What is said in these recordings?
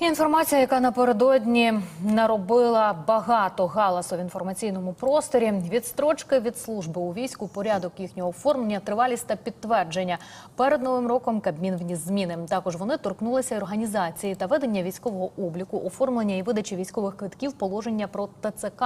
Інформація, яка напередодні наробила багато галасу в інформаційному просторі, відстрочки від служби у війську, порядок їхнього оформлення, тривалість та підтвердження. Перед новим роком Кабмін вніс зміни. Також вони торкнулися організації та ведення військового обліку, оформлення і видачі військових квитків, положення про ТЦК.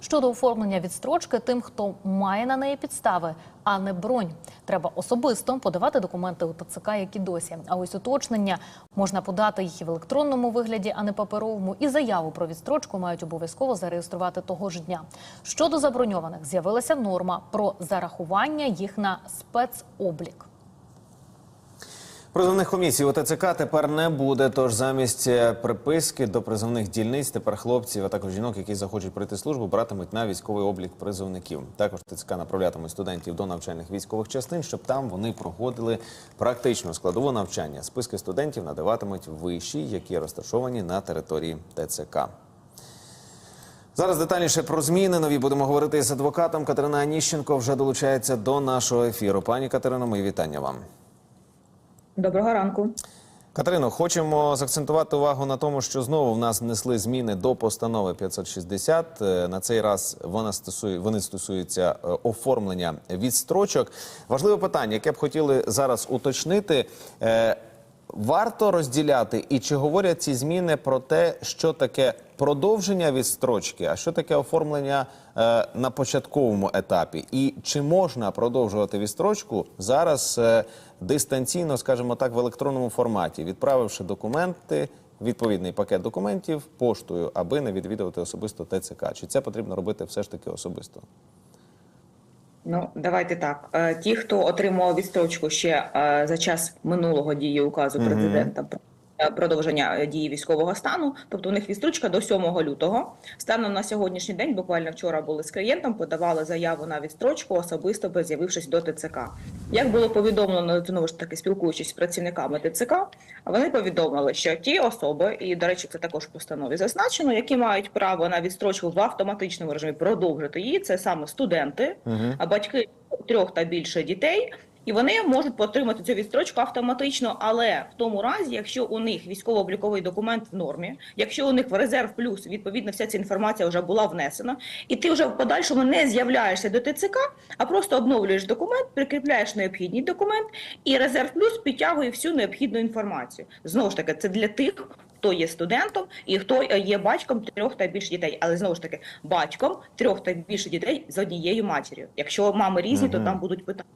Щодо оформлення відстрочки, тим, хто має на неї підстави, а не бронь. Треба особисто подавати документи у ТЦК, як і досі. А ось уточнення можна подати їх в електронному вигляді, а не паперовому. І заяву про відстрочку мають обов'язково зареєструвати того ж дня. Щодо заброньованих, з'явилася норма про зарахування їх на спецоблік. Призовних комісій у ТЦК тепер не буде. Тож замість е, приписки до призовних дільниць тепер хлопців, а також жінок, які захочуть пройти службу, братимуть на військовий облік призовників. Також ТЦК направлятимуть студентів до навчальних військових частин, щоб там вони проходили практичну складову навчання. Списки студентів надаватимуть вищі, які розташовані на території ТЦК. Зараз детальніше про зміни нові будемо говорити з адвокатом. Катерина Аніщенко вже долучається до нашого ефіру. Пані Катерино, мої вітання вам. Доброго ранку. Катерино, хочемо заакцентувати увагу на тому, що знову в нас внесли зміни до постанови 560. Е, На цей раз вона стосує, вони стосуються е, оформлення відстрочок. Важливе питання, яке б хотіли зараз уточнити. Варто розділяти і чи говорять ці зміни про те, що таке продовження відстрочки, а що таке оформлення е, на початковому етапі, і чи можна продовжувати відстрочку зараз е, дистанційно, скажімо так, в електронному форматі, відправивши документи, відповідний пакет документів поштою, аби не відвідувати особисто ТЦК? Чи це потрібно робити все ж таки особисто? Ну давайте так. Е, Ті, хто отримував відстрочку ще е, за час минулого дії указу президента про е, продовження е, дії військового стану, тобто у них відстрочка до 7 лютого. Станом на сьогоднішній день, буквально вчора були з клієнтом, подавали заяву на відстрочку, особисто з'явившись до ТЦК. Як було повідомлено знову ж таки, спілкуючись з працівниками ТЦК, вони повідомили, що ті особи, і до речі, це також в постанові зазначено, які мають право на відстрочку в автоматичному режимі продовжити її, це саме студенти, Угу. а батьки трьох та більше дітей. І вони можуть отримати цю відстрочку автоматично, але в тому разі, якщо у них військово-обліковий документ в нормі, якщо у них в резерв плюс відповідно вся ця інформація вже була внесена, і ти вже в подальшому не з'являєшся до ТЦК, а просто обновлюєш документ, прикріпляєш необхідний документ, і резерв плюс підтягує всю необхідну інформацію. Знову ж таки, це для тих. Хто є студентом і хто є батьком трьох та більше дітей, але знову ж таки батьком трьох та більше дітей з однією матір'ю. Якщо мами різні, то там будуть питання,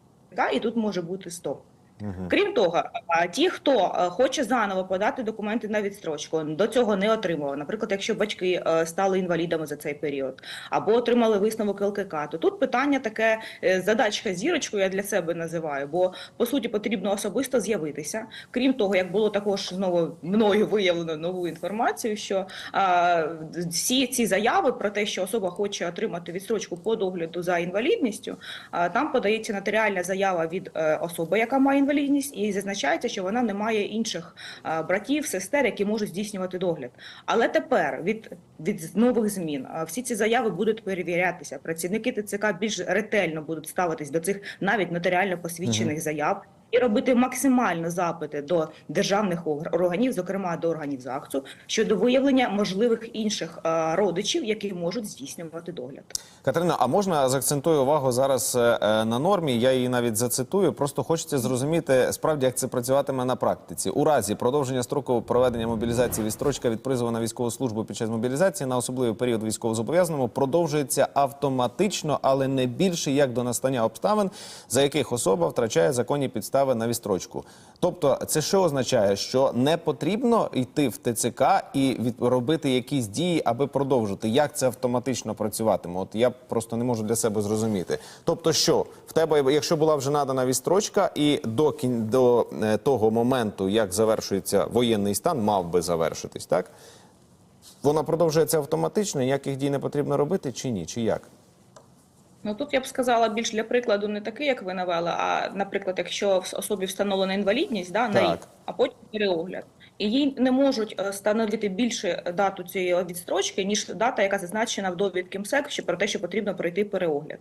і тут може бути стоп. Угу. Крім того, а, ті, хто е, хоче заново подати документи на відстрочку, до цього не отримував. Наприклад, якщо батьки е, стали інвалідами за цей період, або отримали висновок ЛКК, то тут питання таке е, задачка зірочку, я для себе називаю, бо по суті потрібно особисто з'явитися. Крім того, як було також знову мною виявлено нову інформацію, що а, всі ці заяви про те, що особа хоче отримати відстрочку по догляду за інвалідністю, а, там подається нотаріальна заява від е, особи, яка має інвалідність, і зазначається, що вона не має інших а, братів, сестер, які можуть здійснювати догляд. Але тепер від, від нових змін всі ці заяви будуть перевірятися. Працівники ТЦК більш ретельно будуть ставитись до цих навіть нотаріально посвідчених заяв. І робити максимально запити до державних органів, зокрема до органів ЗАГСу, щодо виявлення можливих інших е, родичів, які можуть здійснювати догляд. Катерина, а можна заакцентую увагу зараз е, е, на нормі? Я її навіть зацитую. Просто хочеться зрозуміти справді, як це працюватиме на практиці. У разі продовження строку проведення мобілізації відстрочка від призову на військову службу під час мобілізації на особливий період військовозобов'язаному продовжується автоматично, але не більше як до настання обставин, за яких особа втрачає законні підстави на відстрочку. Тобто, це що означає, що не потрібно йти в ТЦК і від, робити якісь дії, аби продовжити. Як це автоматично працюватиме? От я просто не можу для себе зрозуміти. Тобто, що в тебе, якщо була вже надана відстрочка, і до кін до е, того моменту, як завершується воєнний стан, мав би завершитись, так? Вона продовжується автоматично, ніяких дій не потрібно робити, чи ні? Чи як? Ну тут я б сказала більш для прикладу не такий, як ви навели, а наприклад, якщо в особі встановлена інвалідність да, на рік, а потім переогляд. І їй не можуть е, встановити більше дату цієї відстрочки, ніж дата, яка зазначена в довідки МСЕК, що про те, що потрібно пройти переогляд.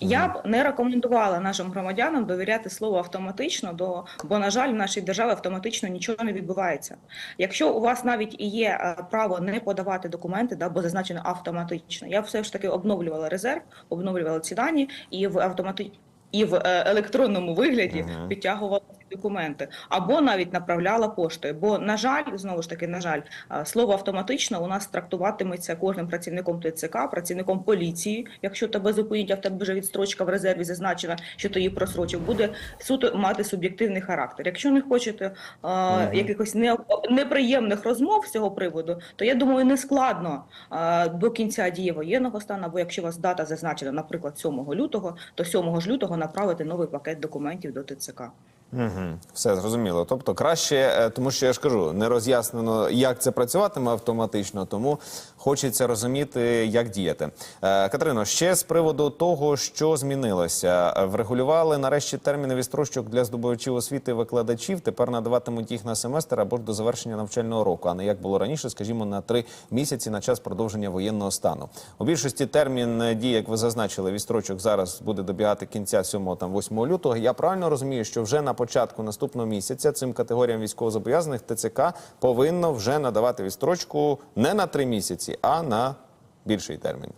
Я б не рекомендувала нашим громадянам довіряти слову автоматично, до бо на жаль, в нашій державі автоматично нічого не відбувається. Якщо у вас навіть і є е, право не подавати документи, да, бо зазначено автоматично, я все ж таки обновлювала резерв, обновлювала ці дані і в автомати... і в е, електронному вигляді Мгм. підтягувала ці документи, або навіть направляла поштою. Бо, на жаль, знову ж таки, на жаль, слово автоматично у нас трактуватиметься кожним працівником ТЦК, працівником поліції. Якщо тебе зупинять, а в тебе вже відстрочка в резерві зазначена, що ти її просрочив, буде суто мати суб'єктивний характер. Якщо не хочете е, якихось не, неприємних розмов з цього приводу, то я думаю, не складно е, до кінця дії воєнного стану, або якщо у вас дата зазначена, наприклад, 7 лютого, то 7 ж лютого направити новий пакет документів до ТЦК. Угу. Все зрозуміло. Тобто краще, е, тому що я ж кажу, не роз'яснено, як це працюватиме автоматично, тому хочеться розуміти, як діяти. Е, Катерино, ще з приводу того, що змінилося, Е, врегулювали нарешті терміни відстрочок для здобувачів освіти викладачів. Тепер надаватимуть їх на семестр або ж до завершення навчального року, а не як було раніше, скажімо, на три місяці на час продовження воєнного стану. У більшості термін дії, як ви зазначили, відстрочок зараз буде добігати кінця 7 там 8 лютого. Я правильно розумію, що вже на початку наступного місяця цим категоріям військовозобов'язаних ТЦК повинно вже надавати відстрочку не на три місяці, а на більший термін.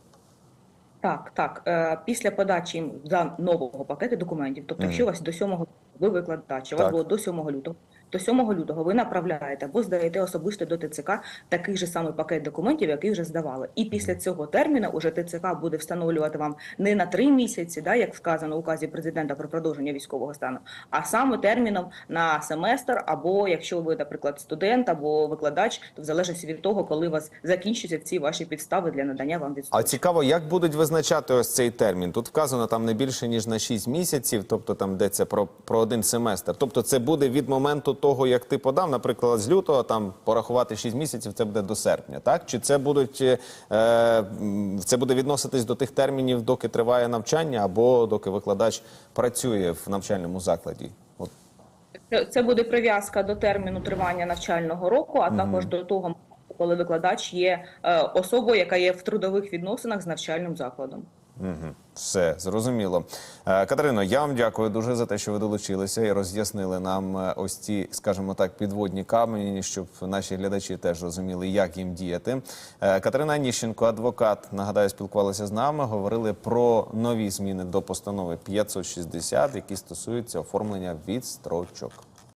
Так, так. Е, після подачі їм за нового пакету документів, тобто, якщо у вас до 7 ви викладач, у вас було до 7 лютого, до 7 лютого ви направляєте або здаєте особисто до ТЦК такий же самий пакет документів, який вже здавали. І після цього терміну уже ТЦК буде встановлювати вам не на три місяці, да, як сказано в указі президента про продовження військового стану, а саме терміном на семестр, або якщо ви, наприклад, студент або викладач, то в залежності від того, коли у вас закінчаться ці ваші підстави для надання вам А цікаво, як будуть визначати ось цей термін? Тут вказано там не більше ніж на 6 місяців, тобто там йдеться про, про один семестр. Тобто це буде від моменту того, як ти подав, наприклад, з лютого там порахувати 6 місяців, це буде до серпня, так? Чи це будуть е, це буде відноситись до тих термінів, доки триває навчання, або доки викладач працює в навчальному закладі? От Це- буде прив'язка до терміну тривання навчального року, а також до того, коли викладач є е, особою, яка є в трудових відносинах з навчальним закладом. Угу. Все зрозуміло. Е, Катерино, я вам дякую дуже за те, що ви долучилися і роз'яснили нам е, ось ці, скажімо так, підводні камені, щоб наші глядачі теж розуміли, як їм діяти. Е, Катерина Ніщенко, адвокат, нагадаю, спілкувалася з нами. Говорили про нові зміни до постанови 560, які стосуються оформлення відстрочок.